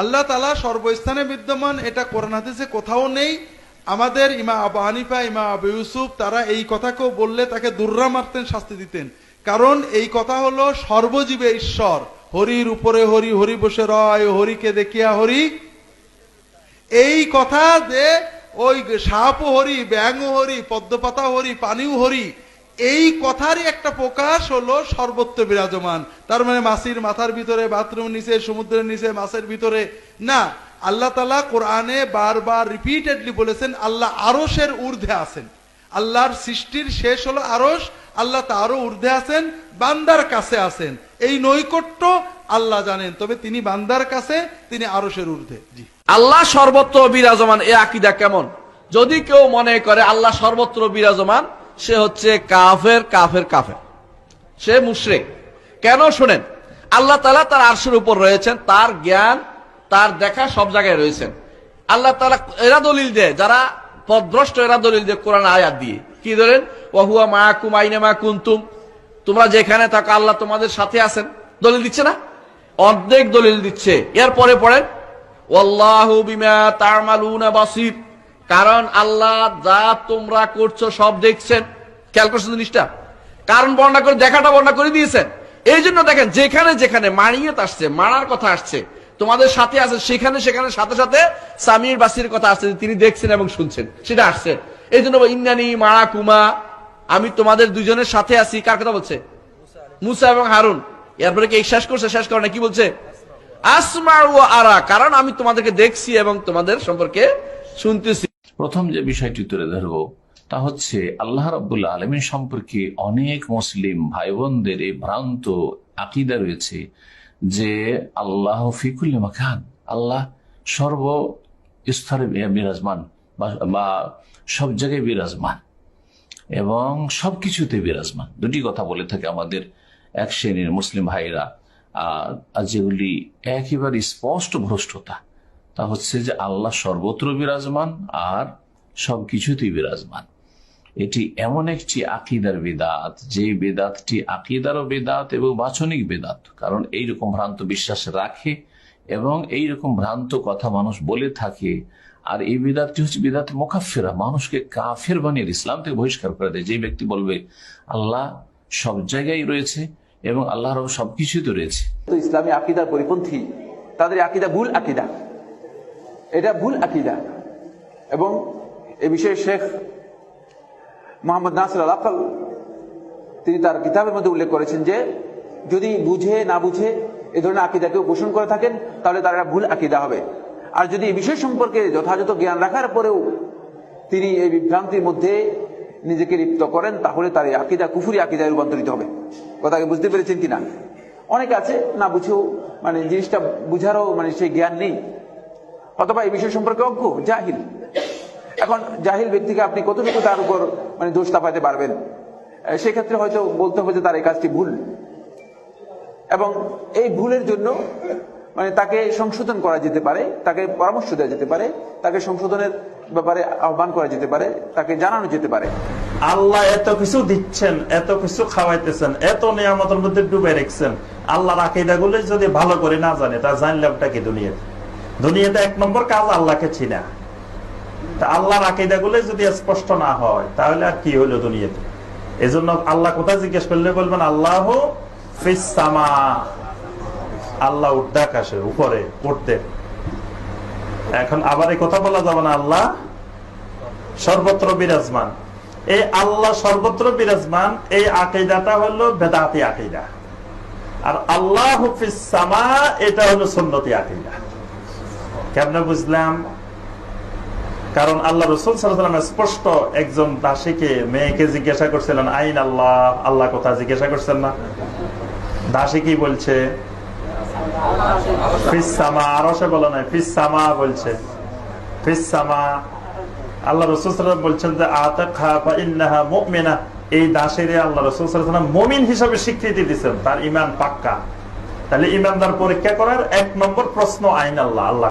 আল্লাহ তালা সর্বস্থানে বিদ্যমান, এটা কোরআন হাদিসে কোথাও নেই। আমাদের ইমা আবু হানিফা, ইমা আবু ইউসুফ, তারা এই কথাকেও বললে তাকে দুর্রা মারতেন, শাস্তি দিতেন। কারণ এই কথা হলো সর্বজীবে ঈশ্বর। হরির উপরে হরি হরি বসে রয়, হরিকে দেখিয়া হরি। এই কথা যে ওই সাপ হরি ব্যাং হরি, পদ্মপাতা হরি, পানিও হরি এই কথারই একটা প্রকাশ হলো সর্বত্র বিরাজমান। তার মানে মাসির মাথার ভিতরে বাথরুম নিচে, সমুদ্রের নিচে মাছের ভিতরে। না, আল্লাহ তালা কোরআনে বারবার রিপিটেডলি বলেছেন, আল্লাহ আরসের ঊর্ধ্বে আছেন। আল্লাহর সৃষ্টির শেষ হলো আরস আল্লাহ তারও ঊর্ধ্বে আছেন, বান্দার কাছে আছেন। এই নৈকট্য আল্লাহ জানেন, তবে তিনি বান্দার কাছে, তিনি আরসের ঊর্ধ্বে। জি। আল্লাহ সর্বত্র বিরাজমান, এ আকিদা কেমন? যদি কেউ মনে করে আল্লাহ সর্বত্র বিরাজমান সে হচ্ছে কাফের কাফের কাফের। সে মুশরিক। কেন? শুনেন, আল্লাহ তালা তার আরশের উপর রয়েছেন, তার জ্ঞান, তার দেখা সব জায়গায় রয়েছেন। আল্লাহ তালা এরা দলিল দেয়, যারা পদভ্রষ্ট এরা দলিল দেয় কোরআন আয়াত দিয়ে। কি ধরেন? ওহুয়া মায়াকুম আইনে মা কুন্তুম। তোমরা যেখানে থাকো, আল্লাহ তোমাদের সাথে আছেন। দলিল দিচ্ছে না? অর্ধেক দলিল দিচ্ছে। এরপরে পড়েন, ওয়াল্লাহু বিমা তা'মালুনা বাসীর। কারণ আল্লাহ যা তোমরা করছ সব দেখছেন। খেয়াল করছেন জিনিসটা? কারণ বর্ণনা করে, দেখাটা বর্ণনা করে দিয়েছেন। এই জন্য দেখেন, যেখানে যেখানে মারিয়ত আসছে মারার কথা আসছে, তোমাদের সাথে আছে, সেখানে সেখানে সাথে সাথে সামির বাসির কথা আসছে তিনি দেখছেন এবং শুনছেন, সেটা আসছে। এই জন্য ইন্নানি মারা কুমা আমি তোমাদের দুজনের সাথে আছি, কার কথা বলছে? মুসা এবং হারুন। এরপরে কি শেষ করছে, শেষ করে না, কি বলছে? আসমার ও আরা, কারণ আমি তোমাদেরকে দেখছি এবং তোমাদের সম্পর্কে শুনতেছি। প্রথম যে বিষয়টি তুলে ধরব তা হচ্ছে আল্লাহ রব্বুল্লাহ আলমিন সম্পর্কে অনেক মুসলিম ভাই বোনদের এই ভ্রান্ত আকিদা রয়েছে যে আল্লাহ ফিকুল মাখান আল্লাহ সর্ব স্তরে বিরাজমান বা- সব জায়গায় বিরাজমান এবং সব সবকিছুতে বিরাজমান। দুটি কথা বলে থাকে আমাদের এক শ্রেণির মুসলিম ভাইরা। যেগুলি একেবারে স্পষ্ট ভ্রষ্টতা, তা হচ্ছে যে আল্লাহ সর্বত্র বিরাজমান আর সবকিছুতেই বিরাজমান। এটি এমন একটি আকিদার বেদাত যে বেদাতটি আকিদারও বেদাত এবং বাচনিক বেদাত। কারণ এইরকম ভ্রান্ত বিশ্বাস রাখে এবং এইরকম ভ্রান্ত কথা মানুষ বলে থাকে। আর এই বিদাতটি হচ্ছে বিদাত মোকাফেরা, মানুষকে কাফের বানিয়ে ইসলাম থেকে বহিষ্কার করে দেয়। যে ব্যক্তি বলবে, আল্লাহ সব জায়গায় রয়েছে এবং আল্লাহর সবকিছুতে রয়েছে। তো ইসলামী আকিদার পরিপন্থী, তাদের আকিদা ভুল আকিদা। এটা ভুল আকিদা। এবং এ বিষয়ে শেখ মোহাম্মদ নাসির আল আকাল, তিনি তার কিতাবের মধ্যে উল্লেখ করেছেন যে, যদি বুঝে, না বুঝে এ ধরনের আকিদা কেউ পোষণ করে থাকেন, তাহলে তার একটা ভুল আকিদা হবে। আর যদি এই বিষয় সম্পর্কে যথাযথ জ্ঞান রাখার পরেও তিনি এই বিভ্রান্তির মধ্যে নিজেকে লিপ্ত করেন, তাহলে তার এই আকিদা কুফুরি আকিদায় রূপান্তরিত হবে। কথাকে বুঝতে পেরেছেন কিনা? অনেকে আছে, না বুঝেও মানে জিনিসটা বুঝারও মানে সেই জ্ঞান নেই। অথবা এই বিষয় সম্পর্কে অজ্ঞ, জাহিল। এখন জাহিল ব্যক্তিকে আপনি কতটুকু তার উপর মানে দোষ চাপাতে পারবেন? সেক্ষেত্রে হয়তো বলতে হবে যে তার এই কাজটি ভুল। এবং এই ভুলের জন্য মানে তাকে সংশোধন করা যেতে পারে, তাকে পরামর্শ দেওয়া যেতে পারে, তাকে সংশোধনের ব্যাপারে আহ্বান করা যেতে পারে, তাকে জানানো যেতে পারে। আল্লাহ এত কিছু দিচ্ছেন, এত কিছু খাওয়াইতেছেন, এত নিয়ামতের মধ্যে ডুবে রেখেছেন। আল্লাহর আকিদা গুলো যদি ভালো করে না জানে, তা জানলামটা কি দুনিয়াতে? দুনিয়াতে এক নম্বর কাজ আল্লাহকে চিনা। তা আল্লাহর আকিদা গুলো যদি স্পষ্ট না হয়, তাহলে আর কি হলো দুনিয়াতে? এই জন্য আল্লাহ কোথায় জিজ্ঞেস করলে বলবেন, আল্লাহ আল্লাহ আকাশের উপরে, উঠতে। এখন আবার এই কথা বলা যাবে না, আল্লাহ সর্বত্র বিরাজমান। এই আল্লাহ সর্বত্র বিরাজমান, এই আকিদাটা হলো বেদাতি আকিদা। আর আল্লাহ হুফিস এটা হলো সুন্নতি আকিদা। কেমনে বুঝলাম? কারণ আল্লাহ রসুল সাল্লাম স্পষ্ট একজন দাসীকে, মেয়েকে জিজ্ঞাসা করছিলেন, আইন আল্লাহ? আল্লাহ কথা জিজ্ঞাসা করছেন না। দাসী কি বলছে? স্বীকৃতি তার ইমান পাক্কা। তাহলে পরীক্ষা করার এক নম্বর প্রশ্ন আইন আল্লাহ আল্লাহ